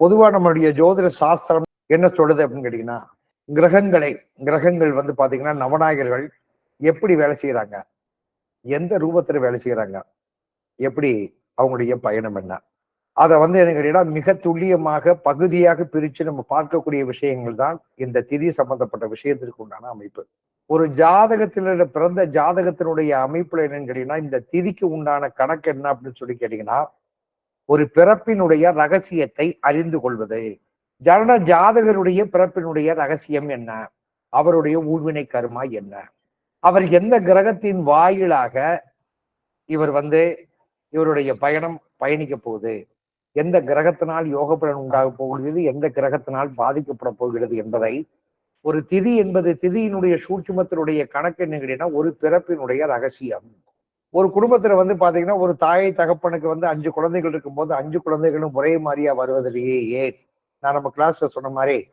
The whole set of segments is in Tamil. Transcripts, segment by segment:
பொதுவா நம்மளுடைய ஜோதிட சாஸ்திரம் என்ன சொல்லுது அப்படின்னு கேட்டீங்கன்னா கிரகங்களை கிரகங்கள் வந்து பாத்தீங்கன்னா நவநாயகர்கள் எப்படி வேலை செய்யறாங்க எந்த ரூபத்துல வேலை செய்யறாங்க எப்படி அவங்களுடைய பயணம் என்ன? அதை வந்து என்ன கேட்டீங்கன்னா மிக துல்லியமாக பகுதியாக பிரிச்சு நம்ம பார்க்கக்கூடிய விஷயங்கள் தான் இந்த திதி சம்பந்தப்பட்ட விஷயத்திற்கு உண்டான அமைப்பு. ஒரு ஜாதகத்தில பிறந்த ஜாதகத்தினுடைய அமைப்புல என்னன்னு கேட்டீங்கன்னா இந்த திதிக்கு உண்டான கணக்கு என்ன அப்படின்னு சொல்லி கேட்டீங்கன்னா ஒரு பிறப்பினுடைய ரகசியத்தை அறிந்து கொள்வது. ஜனன ஜாதகருடைய பிறப்பினுடைய ரகசியம் என்ன? அவருடைய ஊழ்வினை கருமா என்ன? அவர் எந்த கிரகத்தின் வாயிலாக இவர் வந்து இவருடைய பயணம் பயணிக்க போகுது? எந்த கிரகத்தினால் யோக பலன் உண்டாக போகிறது? எந்த கிரகத்தினால் பாதிக்கப்பட போகிறது என்பதை. ஒரு திதி என்பது திதியினுடைய சூட்சுமத்தினுடைய கணக்கு என்ன ஒரு பிறப்பினுடைய ரகசியம். ஒரு குடும்பத்துல வந்து பாத்தீங்கன்னா ஒரு தாயை தகப்பனுக்கு வந்து அஞ்சு குழந்தைகள் இருக்கும்போது அஞ்சு குழந்தைகளும் ஒரே மாதிரியா வருவதிலேயே ஏன்? நான் நம்ம கிளாஸ்ல சொன்ன மாதிரி.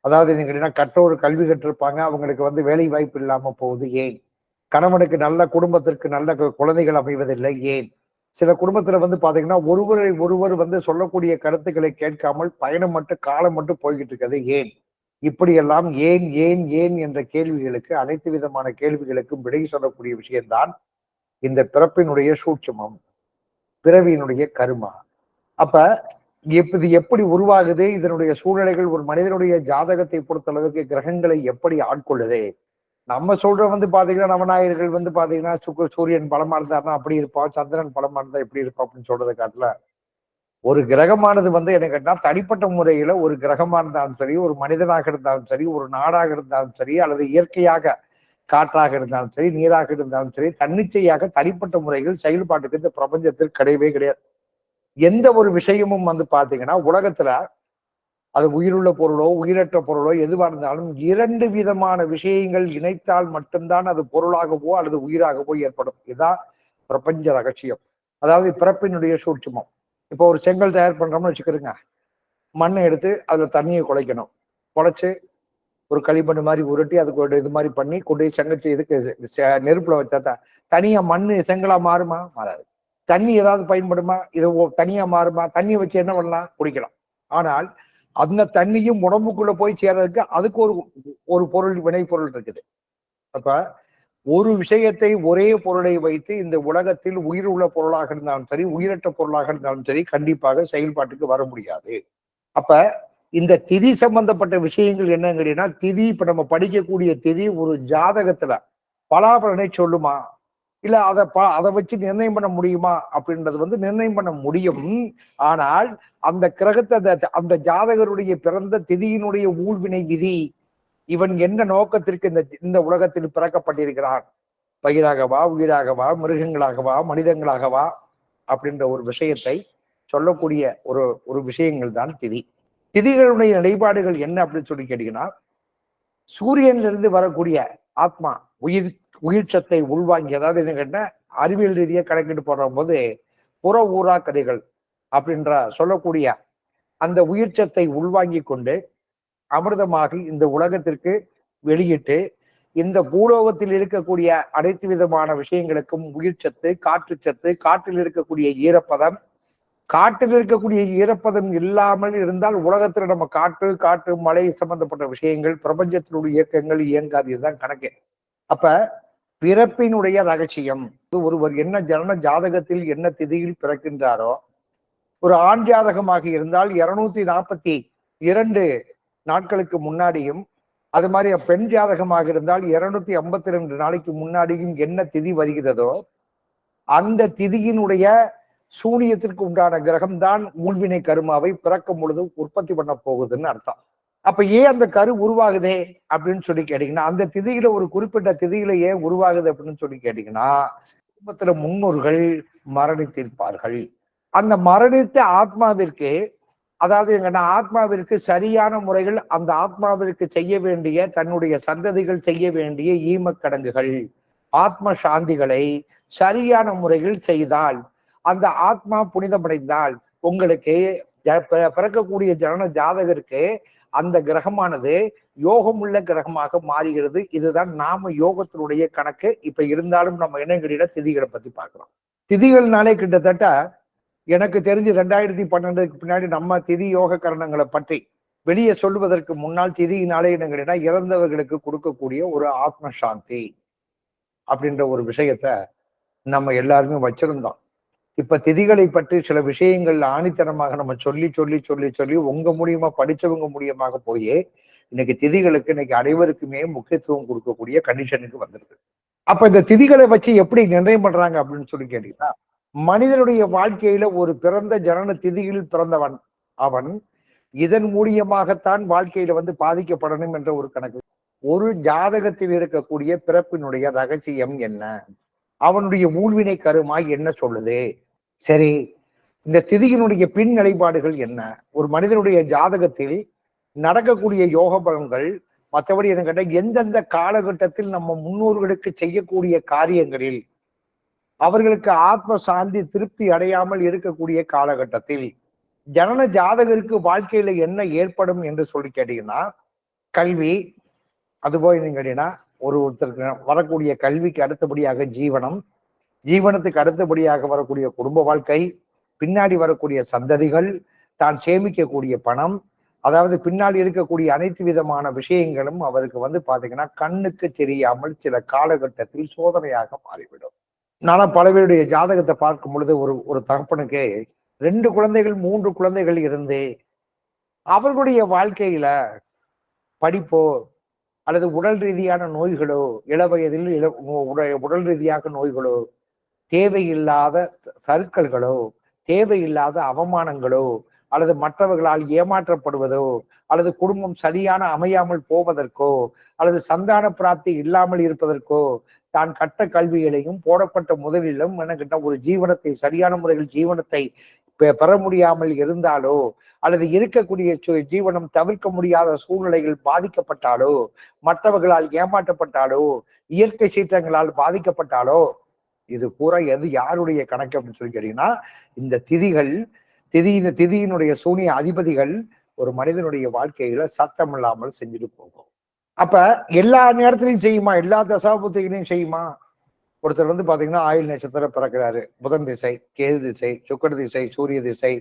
அதாவது நீங்க கேட்டீங்கன்னா கற்றோர் கல்வி கற்றிருப்பாங்க அவங்களுக்கு வந்து வேலை வாய்ப்பு இல்லாம போகுது ஏன்? கணவனுக்கு நல்ல குடும்பத்திற்கு நல்ல கு- குழந்தைகள் அமைவதில்லை ஏன்? சில குடும்பத்துல வந்து பாத்தீங்கன்னா ஒருவரை ஒருவர் வந்து சொல்லக்கூடிய கருத்துக்களை கேட்காமல் பயணம் மட்டும் காலம் மட்டும் போய்கிட்டு இருக்கிறது ஏன்? இப்படியெல்லாம் ஏன் ஏன் ஏன் என்ற கேள்விகளுக்கு அனைத்து விதமான கேள்விகளுக்கும் விடை சொல்லக்கூடிய விஷயம்தான் இந்த பிறப்பினுடைய சூட்சுமம் பிறவியினுடைய கருமா. அப்ப இது எப்படி உருவாகுது? இதனுடைய சூழ்நிலைகள் ஒரு மனிதனுடைய ஜாதகத்தை பொறுத்த அளவுக்கு கிரகங்களை எப்படி ஆட்கொள்ளுது? நம்ம சொல்ற வந்து பாத்தீங்கன்னா நவநாயகர்கள் வந்து பாத்தீங்கன்னா சுக்கு சூரியன் பலமா இருந்தாருன்னா அப்படி இருப்பான் சந்திரன் பலமா இருந்தா எப்படி இருப்பான் அப்படின்னு சொல்றதை காட்டல ஒரு கிரகமானது வந்து என்ன கேட்டா தனிப்பட்ட முறையில ஒரு கிரகமா இருந்தாலும் சரி ஒரு மனிதனாக இருந்தாலும் சரி ஒரு நாடாக இருந்தாலும் சரி அல்லது இயற்கையாக காற்றாக இருந்தாலும் சரி நீராக இருந்தாலும் சரி தன்னிச்சையாக தனிப்பட்ட முறைகள் செயல்பாட்டுக்கு இந்த பிரபஞ்சத்தில் கிடையவே கிடையாது. எந்த ஒரு விஷயமும் வந்து பார்த்தீங்கன்னா உலகத்துல அது உயிருள்ள பொருளோ உயிரற்ற பொருளோ எதுவாக இருந்தாலும் இரண்டு விதமான விஷயங்கள் இணைத்தால் மட்டும்தான் அது பொருளாகவோ அல்லது உயிராகவோ ஏற்படும். இதுதான் பிரபஞ்ச ரகசியம். அதாவது பிறப்பினுடைய சூட்சுமம். இப்போ ஒரு செங்கல் தயார் பண்றோம்னு வச்சுக்கிறோங்க. மண்ணை எடுத்து அதில் தண்ணியை குலைக்கணும். குழைச்சு ஒரு களிமண் மாதிரி உருட்டி அதுக்கு ஒரு இது மாதிரி பண்ணி கொண்டு போய் செங்கச்சி இதுக்கு நெருப்புல வச்சா தான் தனியா மண்ணு செங்கலா மாறுமா? மாறாது. தண்ணி ஏதாவது பயன்படுமா? இது தனியா மாறுமா? தண்ணியை வச்சு என்ன பண்ணலாம்? குடிக்கலாம். ஆனால் அந்த தண்ணியும் உடம்புக்குள்ள போய் சேர்றதுக்கு அதுக்கு ஒரு ஒரு பொருள் வினை பொருள் இருக்குது. அப்ப ஒரு விஷயத்தை ஒரே பொருளை வைத்து இந்த உலகத்தில் உயிர் உள்ள பொருளாக இருந்தாலும் சரி உயிரற்ற பொருளாக இருந்தாலும் சரி கண்டிப்பாக செயல்பாட்டுக்கு வர முடியாது. அப்ப இந்த திதி சம்பந்தப்பட்ட விஷயங்கள் என்னன்னு கேட்டீங்கன்னா திதி இப்ப நம்ம படிக்கக்கூடிய திதி ஒரு ஜாதகத்துல பலாபலனை சொல்லுமா? இல்ல அதை ப அதை வச்சு நிர்ணயம் பண்ண முடியுமா? அப்படின்றது வந்து நிர்ணயம் பண்ண முடியும். ஆனால் அந்த கிரகத்தை அந்த- அந்த ஜாதகருடைய பிறந்த திதியினுடைய ஊழ்வினை விதி இவன் என்ன நோக்கத்திற்கு இந்த இந்த உலகத்தில் பிறக்கப்பட்டிருக்கிறான்? பயிராகவா உயிராகவா மிருகங்களாகவா மனிதங்களாகவா? அப்படின்ற ஒரு விஷயத்தை சொல்லக்கூடிய ஒரு ஒரு விஷயங்கள் தான் திதி. திதிகளுடைய நிலைப்பாடுகள் என்ன அப்படின்னு சொல்லி கேட்டீங்கன்னா சூரியனிலிருந்து வரக்கூடிய ஆத்மா உயிர் உயிர்ச்சத்தை உள்வாங்கி அதாவது என்ன கேட்டால் அறிவியல் ரீதியாக கணக்கிட்டு போடுற போது புற ஊரா கதைகள் அப்படின்ற சொல்லக்கூடிய அந்த உயிர்ச்சத்தை உள்வாங்கி கொண்டு அமிர்தமாக இந்த உலகத்திற்கு வெளியிட்டு இந்த பூலோகத்தில் இருக்கக்கூடிய அனைத்து விதமான விஷயங்களுக்கும் உயிர் சத்து காற்று சத்து காற்றில் இருக்கக்கூடிய ஈரப்பதம் காட்டில் இருக்கக்கூடிய ஈரப்பதம் இல்லாமல் இருந்தால் உலகத்தில் நம்ம காற்று காற்று மழை சம்பந்தப்பட்ட விஷயங்கள் பிரபஞ்சத்தினுடைய இயக்கங்கள் இயங்காது. இதுதான் கணக்கு. அப்ப பிறப்பினுடைய ரகசியம். ஒருவர் என்ன ஜனன ஜாதகத்தில் என்ன திதியில் பிறக்கின்றாரோ ஒரு ஆண் ஜாதகமாக இருந்தால் இருநூத்தி நாற்பத்தி இரண்டு நாட்களுக்கு முன்னாடியும் அது மாதிரி பெண் ஜாதகமாக இருந்தால் இருநூத்தி ஐம்பத்தி ரெண்டு நாளைக்கு முன்னாடியும் என்ன திதி வருகிறதோ அந்த திதியினுடைய சூனியத்திற்கு உண்டான கிரகம் தான் ஊழ்வினை கருமாவை பிறக்கும் பொழுது உற்பத்தி பண்ண போகுதுன்னு அர்த்தம். அப்ப ஏன் அந்த கரு உருவாகுதே அப்படின்னு சொல்லி கேட்டீங்கன்னா அந்த திதியில ஒரு குறிப்பிட்ட திதியில ஏன் உருவாகுது அப்படின்னு சொல்லி கேட்டீங்கன்னா குடும்பத்துல முன்னோர்கள் மரணித்திருப்பார்கள். அந்த மரணித்த ஆத்மாவிற்கு அதாவது எங்கன்னா ஆத்மாவிற்கு சரியான முறைகள் அந்த ஆத்மாவிற்கு செய்ய வேண்டிய தன்னுடைய சந்ததிகள் செய்ய வேண்டிய ஈமக்கடங்குகள் ஆத்ம சாந்திகளை சரியான முறையில் செய்தால் அந்த ஆத்மா புனிதமடைந்தால் உங்களுக்கு ஜ- பிற- பிறக்கக்கூடிய ஜனன ஜாதகருக்கு அந்த கிரகமானது யோகமுள்ள கிரகமாக மாறுகிறது. இதுதான் நாம யோகத்தினுடைய கணக்கு. இப்ப இருந்தாலும் நம்ம இனங்களிட திதிகளை பத்தி பார்க்கலாம். திதிகள்னாலே கிட்டத்தட்ட எனக்கு தெரிஞ்சு ரெண்டாயிரத்தி பன்னெண்டுக்கு பின்னாடி நம்ம திதி யோக கரணங்களை பற்றி வெளியே சொல்வதற்கு முன்னால் திதியினாலே என்னங்கன்னா இறந்தவர்களுக்கு கொடுக்கக்கூடிய ஒரு ஆத்ம சாந்தி அப்படின்ற ஒரு விஷயத்த நம்ம எல்லாருமே வச்சிருந்தோம். இப்ப திதிகளை பற்றி சில விஷயங்கள் ஆணித்தனமாக நம்ம சொல்லி சொல்லி சொல்லி சொல்லி உங்க மூலியமா படிச்சவங்க மூலியமாக போய் இன்னைக்கு திதிகளுக்கு இன்னைக்கு அனைவருக்குமே முக்கியத்துவம் கொடுக்கக்கூடிய கண்டிஷனுக்கு வந்துருது. அப்ப இந்த திதிகளை வச்சு எப்படி நிர்ணயம் பண்றாங்க அப்படின்னு சொல்லி கேட்டீங்கன்னா மனிதனுடைய வாழ்க்கையில ஒரு பிறந்த ஜனன திதியில் பிறந்தவன் அவன் இதன் மூலியமாகத்தான் வாழ்க்கையில வந்து பாதிக்கப்படணும் என்ற ஒரு கணக்கு. ஒரு ஜாதகத்தில் இருக்கக்கூடிய பிறப்பினுடைய ரகசியம் என்ன? அவனுடைய ஊழ்வினை கருமாய் என்ன சொல்லுது? சரி இந்த திதியினுடைய பின் நிலைப்பாடுகள் என்ன? ஒரு மனிதனுடைய ஜாதகத்தில் நடக்கக்கூடிய யோக பலன்கள் மற்றபடி என்ன கேட்டால் எந்தெந்த காலகட்டத்தில் நம்ம முன்னோர்களுக்கு செய்யக்கூடிய காரியங்களில் அவர்களுக்கு ஆத்ம சாந்தி திருப்தி அடையாமல் இருக்கக்கூடிய காலகட்டத்தில் ஜனன ஜாதகருக்கு வாழ்க்கையில என்ன ஏற்படும் என்று சொல்லி கேட்டீங்கன்னா கல்வி அதுபோல் நீங்க கேட்டீங்கன்னா ஒரு ஒருத்தருக்கு வரக்கூடிய கல்விக்கு அடுத்தபடியாக ஜீவனம் ஜீவனத்துக்கு அடுத்தபடியாக வரக்கூடிய குடும்ப வாழ்க்கை பின்னாடி வரக்கூடிய சந்ததிகள் தான் சேமிக்கக்கூடிய பணம் அதாவது பின்னால் இருக்கக்கூடிய அனைத்து விதமான விஷயங்களும் அவருக்கு வந்து பாத்தீங்கன்னா கண்ணுக்கு தெரியாமல் சில காலகட்டத்தில் சோதனையாக மாறிவிடும். நானும் பல பேருடைய ஜாதகத்தை பார்க்கும் பொழுது ஒரு ஒரு தகப்பனுக்கு ரெண்டு குழந்தைகள் மூன்று குழந்தைகள் இருந்து அவர்களுடைய வாழ்க்கையில படிப்போ அல்லது உடல் ரீதியான நோய்களோ இள வயதில் இள உட- உடல் ரீதியாக நோய்களோ தேவையில்லாத சருக்கள்களோ தேவையில்லாத அவமானங்களோ அல்லது மற்றவர்களால் ஏமாற்றப்படுவதோ அல்லது குடும்பம் சரியான அமையாமல் போவதற்கோ அல்லது சந்தான பிராப்தி இல்லாமல் இருப்பதற்கோ தான் கட்ட கல்விகளையும் போடப்பட்ட முதலிலும் எனக்கிட்ட ஒரு ஜீவனத்தை சரியான முறையில் ஜீவனத்தை பெ- பெற முடியாமல் இருந்தாலோ அல்லது இருக்கக்கூடிய சு- ஜீவனம் தவிர்க்க முடியாத சூழ்நிலைகள் பாதிக்கப்பட்டாலோ மற்றவர்களால் ஏமாற்றப்பட்டாலோ இயற்கை சீற்றங்களால் பாதிக்கப்பட்டாலோ இது பூரா எது யாருடைய கணக்கு அப்படின்னு சொல்லி கேட்டீங்கன்னா இந்த திதிகள் திதியின் திதியினுடைய சூனிய அதிபதிகள் ஒரு மனிதனுடைய வாழ்க்கையில சத்தம் இல்லாமல் செஞ்சுட்டு போகும். அப்ப எல்லா நேரத்திலையும் செய்யுமா? எல்லா தசாபுத்திகளையும் செய்யுமா? ஒருத்தர் வந்து பாத்தீங்கன்னா ஆயுள் நட்சத்திரம் பிறக்கிறாரு. புதன் திசை கேது திசை சுக்கர திசை சூரிய திசை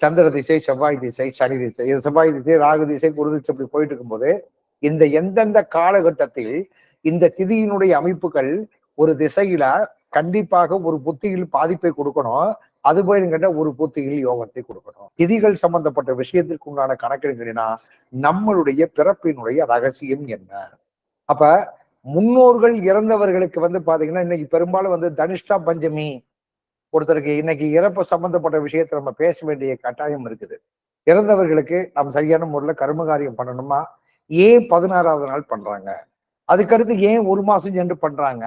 சந்திர திசை செவ்வாய் திசை சனி திசை. இது செவ்வாய் திசை ராகு திசை குரு திசை இப்படி போயிட்டு இருக்கும்போது இந்த எந்தெந்த காலகட்டத்தில் இந்த திதியினுடைய அமைப்புகள் ஒரு திசையில கண்டிப்பாக ஒரு புத்தியில் பாதிப்பை கொடுக்கணும். அது போய் கேட்ட ஒரு புத்தியில் யோகத்தை கொடுக்கணும். திதிகள் சம்பந்தப்பட்ட விஷயத்திற்கு உண்டான கணக்கெடுங்கன்னா நம்மளுடைய பிறப்பினுடைய ரகசியம் என்ன? அப்ப முன்னோர்கள் இறந்தவர்களுக்கு வந்து பாத்தீங்கன்னா இன்னைக்கு பெரும்பாலும் வந்து தனிஷ்டா பஞ்சமி ஒருத்தருக்கு இன்னைக்கு இறப்பு சம்பந்தப்பட்ட விஷயத்தை நம்ம பேச வேண்டிய கட்டாயம் இருக்குது. இறந்தவர்களுக்கு நாம் சரியான முறையில கர்மகாரியம் பண்ணணுமா? ஏன் பதினாறாவது நாள் பண்றாங்க? அதுக்கடுத்து ஏன் ஒரு மாசம் சென்று பண்றாங்க?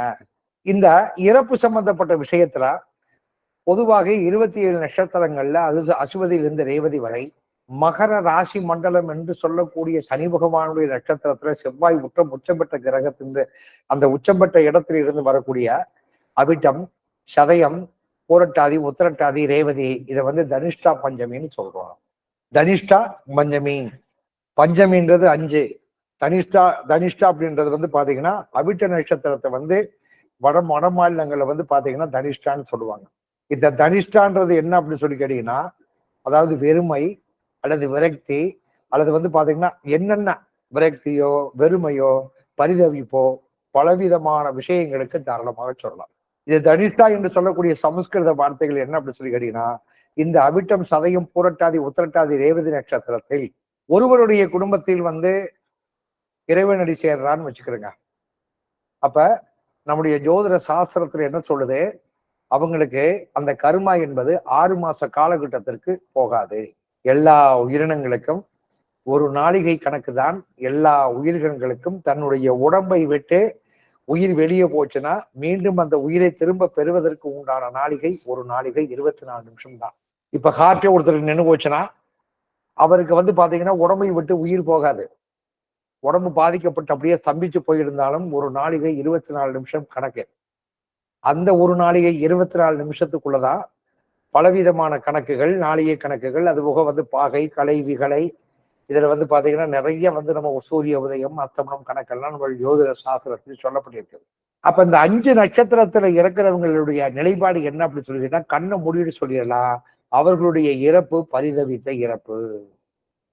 இந்த இறப்பு சம்பந்தப்பட்ட விஷயத்துல பொதுவாக இருபத்தி ஏழு நட்சத்திரங்கள்ல அது அசுவதியிலிருந்து ரேவதி வரை மகர ராசி மண்டலம் என்று சொல்லக்கூடிய சனி பகவானுடைய நட்சத்திரத்துல செவ்வாய் உச்சம் உச்சம் பெற்ற கிரகத்தின் அந்த உச்சம் பெற்ற இடத்தில் இருந்து வரக்கூடிய அவிட்டம் சதயம் பூரட்டாதி உத்திரட்டாதி ரேவதி இதை வந்து தனிஷ்டா பஞ்சமின்னு சொல்றோம். தனிஷ்டா பஞ்சமி. பஞ்சமின்றது அஞ்சு. தனிஷ்டா தனிஷ்டா அப்படின்றது வந்து பாத்தீங்கன்னா அவிட்ட நட்சத்திரத்தை வந்து வட வட மாநிலங்களில் வந்து பார்த்தீங்கன்னா தனிஷ்டான்னு சொல்லுவாங்க. இந்த தனிஷ்டான்றது என்ன அப்படின்னு சொல்லி கேட்டீங்கன்னா அதாவது வெறுமை அல்லது விரக்தி அல்லது வந்து பார்த்தீங்கன்னா என்னென்ன விரக்தியோ வெறுமையோ பரிதவிப்போ பலவிதமான விஷயங்களுக்கு தாராளமாக சொல்லலாம். இது தனிஷ்டா என்று சொல்லக்கூடிய சமஸ்கிருத வார்த்தைகள் என்ன அப்படின்னு சொல்லி கேட்டீங்கன்னா இந்த அவிட்டம் சதையும் பூரட்டாதி உத்திரட்டாதி ரேவதி நட்சத்திரத்தில் ஒருவருடைய குடும்பத்தில் வந்து இறைவனடி சேர்றான்னு வச்சுக்கிறேங்க. அப்ப நம்முடைய ஜோதிட சாஸ்திரத்துல என்ன சொல்லுது? அவங்களுக்கு அந்த கருமா என்பது ஆறு மாச காலகட்டத்திற்கு போகாது. எல்லா உயிரினங்களுக்கும் ஒரு நாளிகை கணக்கு தான். எல்லா உயிர்களுக்கும் தன்னுடைய உடம்பை விட்டு உயிர் வெளியே போச்சுன்னா மீண்டும் அந்த உயிரை திரும்ப பெறுவதற்கு உண்டான நாளிகை ஒரு நாளிகை இருபத்தி நாலு நிமிஷம் தான். இப்ப ஹார்ட்டே ஒருத்தருக்கு நின்று போச்சுன்னா அவருக்கு வந்து பாத்தீங்கன்னா உடம்பை விட்டு உயிர் போகாது. உடம்பு பாதிக்கப்பட்டு அப்படியே ஸ்தம்பிச்சு போயிருந்தாலும் ஒரு நாளிகை இருபத்தி நாலு நிமிஷம் கணக்கு. அந்த ஒரு நாளிகை இருபத்தி நாலு நிமிஷத்துக்குள்ளதான் பலவிதமான கணக்குகள் நாளிகை கணக்குகள் அது போக வந்து பாகை கலை விகலை இதில் வந்து பார்த்தீங்கன்னா நிறைய வந்து நம்ம சூரிய உதயம் அஸ்தமனம் கணக்கெல்லாம் நம்ம ஜோதிட சாஸ்திரத்தில் சொல்லப்பட்டிருக்குது அப்போ இந்த அஞ்சு நட்சத்திரத்தில் இருக்கிறவங்களுடைய நிலைப்பாடு என்ன அப்படின்னு சொல்லிட்டீங்கன்னா கண்ணை மூடிட்டு சொல்லிடலாம். அவர்களுடைய இறப்பு பரிதவித்த இறப்பு.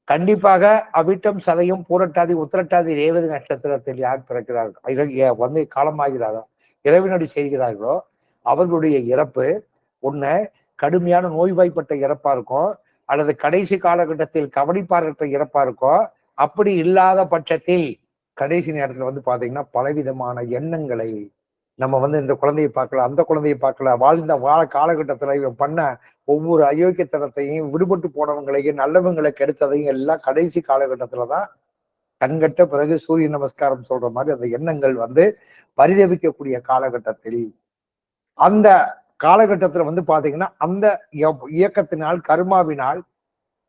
கண்டிப்பாக அவிட்டம் சதையும் பூரட்டாதி உத்திரட்டாதி ரேவதி நட்சத்திரத்தில் யார் பிறக்கிறார்கள்? வந்து காலமாகிறாரோ இறைவனடி செய்கிறார்களோ அவர்களுடைய இறப்பு ஒண்ணு கடுமையான நோய்வாய்ப்பட்ட இறப்பா இருக்கும் அல்லது கடைசி காலகட்டத்தில் கவனிப்பார்கிட்ட இறப்பா இருக்கும் அப்படி இல்லாத பட்சத்தில் கடைசி நேரத்தில் வந்து பாத்தீங்கன்னா பலவிதமான எண்ணங்களை நம்ம வந்து இந்த குழந்தையை பார்க்கல அந்த குழந்தையை பார்க்கல வாழ்ந்த வாழ காலகட்டத்துல இவன் பண்ண ஒவ்வொரு அயோக்கியத்தனத்தையும் விடுபட்டு போனவங்களையும் நல்லவங்களை கெடுத்ததையும் எல்லாம் கடைசி காலகட்டத்துலதான் கண்கட்ட பிறகு சூரிய நமஸ்காரம் சொல்ற மாதிரி அந்த எண்ணங்கள் வந்து பரிதவிக்கக்கூடிய காலகட்டத்தில். அந்த காலகட்டத்துல வந்து பாத்தீங்கன்னா அந்த இய- இயக்கத்தினால் கருமாவினால்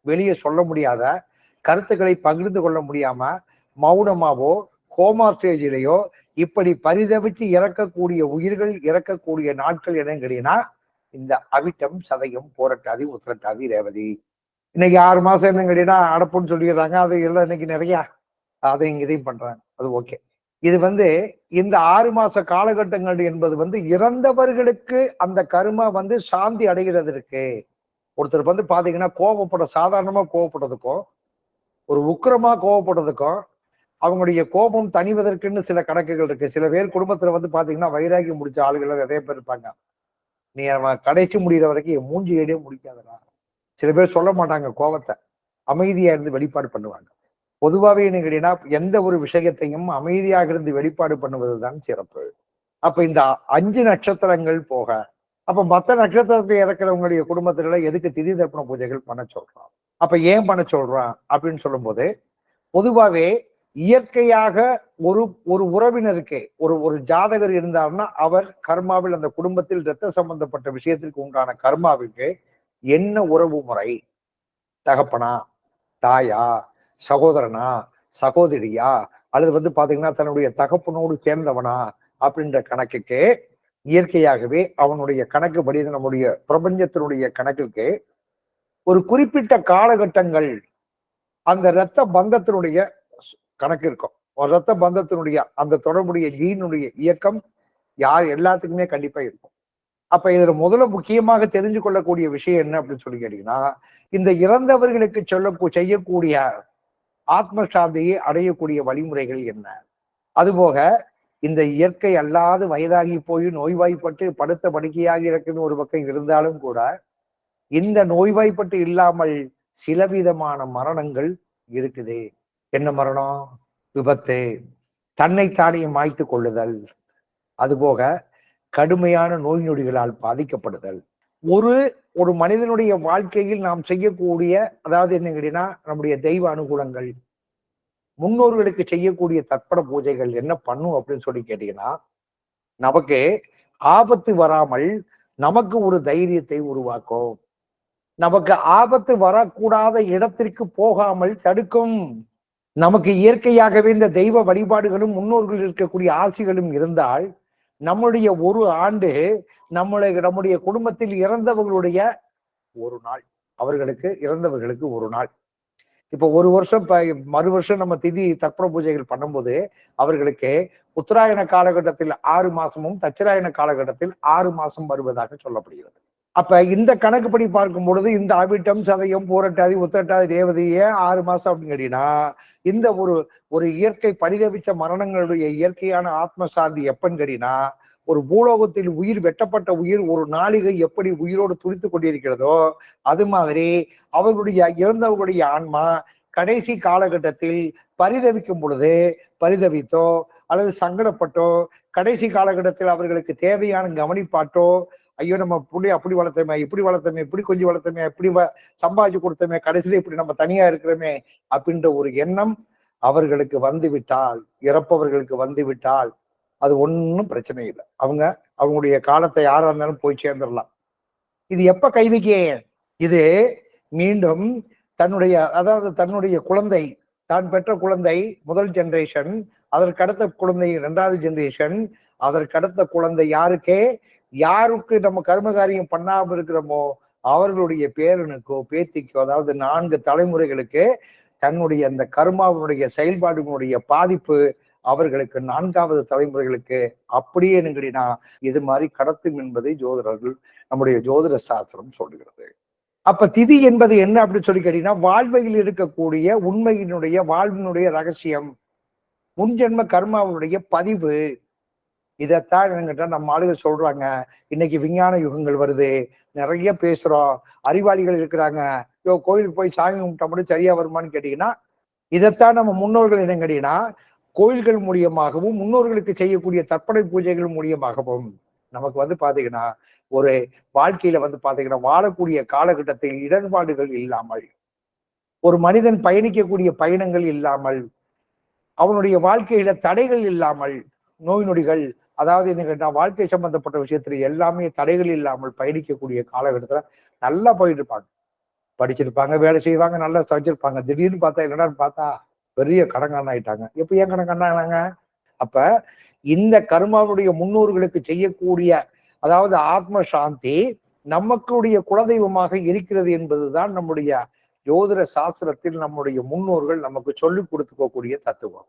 வெளியே சொல்ல முடியாத கருத்துக்களை பகிர்ந்து கொள்ள முடியாம மௌனமாவோ கோமா ஸ்டேஜிலேயோ இப்படி பரிதவிச்சு இறக்கக்கூடிய உயிர்கள் இறக்கக்கூடிய நாட்கள் என்னன்னு கேட்டீங்கன்னா இந்த அவிட்டம் சதயம் போரட்டாதி உத்திரட்டாதி ரேவதி. இன்னைக்கு ஆறு மாசம் என்ன கேட்டீங்கன்னா அடப்புன்னு சொல்லிடுறாங்க. அது எல்லாம் இன்னைக்கு நிறையா அதையும் இதையும் பண்றாங்க. அது ஓகே. இது வந்து இந்த ஆறு மாச காலகட்டங்கள் என்பது வந்து இறந்தவர்களுக்கு அந்த கருமா வந்து சாந்தி அடைகிறதற்கு ஒருத்தர் வந்து பாத்தீங்கன்னா கோவப்பட சாதாரணமா கோவப்படுறதுக்கும் ஒரு உக்கிரமா கோவப்படுறதுக்கும் அவங்களுடைய கோபம் தணிவதற்குன்னு சில கணக்குகள் இருக்கு. சில பேர் குடும்பத்துல வந்து பாத்தீங்கன்னா வைராகி முடிச்ச ஆளுகள் நிறைய பேர் இருப்பாங்க. நீ அவன் கடைசி முடிகிற வரைக்கும் என் மூஞ்சி ஏடியே முடிக்காதடா. சில பேர் சொல்ல மாட்டாங்க கோபத்தை. அமைதியா இருந்து வெளிப்பாடு பண்ணுவாங்க. பொதுவாகவே என்ன கேட்டீங்கன்னா எந்த ஒரு விஷயத்தையும் அமைதியாக இருந்து வெளிப்பாடு பண்ணுவதுதான் சிறப்பு. அப்ப இந்த அஞ்சு நட்சத்திரங்கள் போக அப்ப மற்ற நட்சத்திரத்தில் இறக்குறவங்களுடைய குடும்பத்தில எதுக்கு திதி தர்ப்பண பூஜைகள் பண்ண சொல்றான்? அப்ப ஏன் பண்ண சொல்றான்? அப்படின்னு சொல்லும்போது பொதுவாகவே இயற்கையாக ஒரு ஒரு உறவினருக்கு ஒரு ஒரு ஜாதகர் இருந்தார்னா அவர் கர்மாவில் அந்த குடும்பத்தில் இரத்த சம்பந்தப்பட்ட விஷயத்திற்கு உண்டான கர்மாவுக்கு என்ன உறவு முறை? தகப்பனா தாயா சகோதரனா சகோதரியா அல்லது வந்து பாத்தீங்கன்னா தன்னுடைய தகப்பனோடு சேர்ந்தவனா அப்படின்ற கணக்குக்கு இயற்கையாகவே அவனுடைய கணக்கு படி நம்முடைய பிரபஞ்சத்தினுடைய கணக்குக்கு ஒரு குறிப்பிட்ட காலகட்டங்கள் அந்த இரத்த பந்தத்தினுடைய கணக்கு இருக்கும். ஒரு ரத்த பந்தத்தினுடைய அந்த தொடர்புடைய ஜீனுடைய இயக்கம் யார் எல்லாத்துக்குமே கண்டிப்பா இருக்கும். அப்ப இதுல முதல்ல முக்கியமாக தெரிஞ்சு கொள்ளக்கூடிய விஷயம் என்ன அப்படின்னு சொல்லி கேட்டீங்கன்னா இந்த இறந்தவர்களுக்கு சொல்ல செய்யக்கூடிய ஆத்ம சாந்தியை அடையக்கூடிய வழிமுறைகள் என்ன? அதுபோக இந்த இயற்கை அல்லாது வயதாகி போய் நோய்வாய்ப்பட்டு படுத்த படுக்கையாக இருக்குன்னு ஒரு பக்கம் இருந்தாலும் கூட இந்த நோய்வாய்ப்பட்டு இல்லாமல் சில விதமான மரணங்கள் இருக்குது. என்ன மரணம்? விபத்து. தன்னைத்தானே மாய்த்து கொள்ளுதல். அதுபோக கடுமையான நோய் நொடிகளால் பாதிக்கப்படுதல். ஒரு ஒரு மனிதனுடைய வாழ்க்கையில் நாம் செய்யக்கூடிய அதாவது என்ன கேட்டீங்கன்னா நம்முடைய தெய்வ அனுகூலங்கள். முன்னோர்களுக்கு செய்யக்கூடிய தற்பட பூஜைகள் என்ன பண்ணும் அப்படின்னு சொல்லி கேட்டீங்கன்னா நமக்கு ஆபத்து வராமல் நமக்கு ஒரு தைரியத்தை உருவாக்கும். நமக்கு ஆபத்து வரக்கூடாத இடத்திற்கு போகாமல் தடுக்கும். நமக்கு இயற்கையாகவே இந்த தெய்வ வழிபாடுகளும் முன்னோர்கள் இருக்கக்கூடிய ஆசிகளும் இருந்தால் நம்முடைய ஒரு ஆண்டு நம்மளுடைய நம்முடைய குடும்பத்தில் இறந்தவர்களுடைய ஒரு நாள் அவர்களுக்கு இறந்தவர்களுக்கு ஒரு நாள். இப்போ ஒரு வருஷம் ப- மறு வருஷம் நம்ம திதி தர்ப்பண பூஜைகள் பண்ணும்போது அவர்களுக்கு உத்தராயண காலகட்டத்தில் ஆறு மாசமும் தட்சிராயண காலகட்டத்தில் ஆறு மாசம் வருவதாக சொல்லப்படுகிறது. அப்ப இந்த கணக்குப்படி பார்க்கும் பொழுது இந்த அவிட்டம் சதயம் பூரட்டாதி உத்திரட்டாதி ரேவதி ஏன் ஆறு மாசம் அப்படின்னு கேட்டீங்கன்னா இந்த ஒரு ஒரு இயற்கை பரிதவிச்ச மரணங்களுடைய இயற்கையான ஆத்ம சாந்தி எப்பன்னு கேட்டீங்கன்னா ஒரு பூலோகத்தில் உயிர் வெட்டப்பட்ட உயிர் ஒரு நாளிகை எப்படி உயிரோடு துடித்து கொண்டிருக்கிறதோ அது மாதிரி அவர்களுடைய இறந்தவர்களுடைய ஆன்மா கடைசி காலகட்டத்தில் பரிதவிக்கும் பொழுது பரிதவித்தோ அல்லது சங்கடப்பட்டோ கடைசி காலகட்டத்தில் அவர்களுக்கு தேவையான கவனிப்பாட்டோ ஐயோ நம்ம புள்ளி அப்படி வளர்த்தோமே இப்படி வளர்த்தோமே இப்படி கொஞ்சம் வளர்த்தோமே இப்படி வ- சம்பாதிச்சு கொடுத்தோமே கடைசியில இப்படி நம்ம தனியா இருக்கிறோமே அப்படின்ற ஒரு எண்ணம் அவர்களுக்கு வந்து விட்டால் இறப்பவர்களுக்கு வந்து விட்டால் அது ஒன்றும் பிரச்சனை இல்லை. அவங்க அவங்களுடைய காலத்தை யாரா இருந்தாலும் போய் சேர்ந்துடலாம். இது எப்ப கைவிக்க? இது மீண்டும் தன்னுடைய அதாவது தன்னுடைய குழந்தை தான் பெற்ற குழந்தை முதல் ஜெனரேஷன் அதற்கடுத்த குழந்தை இரண்டாவது ஜெனரேஷன் அதற்கடுத்த குழந்தை யாருக்கே யாருக்கு நம்ம கர்மகாரியம் பண்ணாம இருக்கிறோமோ அவர்களுடைய பேரனுக்கோ பேத்திக்கோ அதாவது நான்கு தலைமுறைகளுக்கு தன்னுடைய அந்த கர்மாவினுடைய செயல்பாடுகளுடைய பாதிப்பு அவர்களுக்கு நான்காவது தலைமுறைகளுக்கு அப்படியே என்னங்கன்னா இது மாதிரி கடத்தும் என்பதை ஜோதிடர்கள் நம்முடைய ஜோதிட சாஸ்திரம் சொல்லுகிறது அப்ப திதி என்பது என்ன அப்படின்னு சொல்லி கேட்டீங்கன்னா வாழ்வையில் இருக்கக்கூடிய உண்மையினுடைய வாழ்வினுடைய ரகசியம். முன்ஜென்ம கர்மாவுடைய பதிவு. இதைத்தான் என்கிட்ட நம்ம ஆளுகள் சொல்றாங்க. இன்னைக்கு விஞ்ஞான யுகங்கள் வருது. நிறைய பேசுறோம். அறிவாளிகள் இருக்கிறாங்க. யோ கோயிலுக்கு போய் சாமி கும்பிட்டா மட்டும் சரியா வருமான்னு கேட்டீங்கன்னா இதைத்தான் நம்ம முன்னோர்கள் என்ன கேட்டீங்கன்னா கோயில்கள் மூலியமாகவும் முன்னோர்களுக்கு செய்யக்கூடிய தற்படை பூஜைகள் மூலியமாகவும் நமக்கு வந்து பாத்தீங்கன்னா ஒரு வாழ்க்கையில வந்து பாத்தீங்கன்னா வாழக்கூடிய காலகட்டத்தில் இடர்பாடுகள் இல்லாமல் ஒரு மனிதன் பயணிக்கக்கூடிய பயணங்கள் இல்லாமல் அவனுடைய வாழ்க்கையில தடைகள் இல்லாமல் நோய் நொடிகள் அதாவது என்ன வாழ்க்கை சம்பந்தப்பட்ட விஷயத்துல எல்லாமே தடைகள் இல்லாமல் பயணிக்கக்கூடிய காலகட்டத்துல நல்லா போயிட்டு இருப்பாங்க படிச்சிருப்பாங்க வேலை செய்வாங்க நல்லா சமைச்சிருப்பாங்க. திடீர்னு பார்த்தா என்னடான்னு பார்த்தா பெரிய கடங்காரன் ஆயிட்டாங்க. எப்போ ஏன் கடங்காரனாங்க அப்ப இந்த கர்மாவுடைய முன்னோர்களுக்கு செய்யக்கூடிய அதாவது ஆத்ம சாந்தி நமக்குடைய குலதெய்வமாக இருக்கிறது என்பதுதான் நம்முடைய ஜோதிட சாஸ்திரத்தில் நம்முடைய முன்னோர்கள் நமக்கு சொல்லிக் கொடுத்துக்கக்கூடிய தத்துவம்.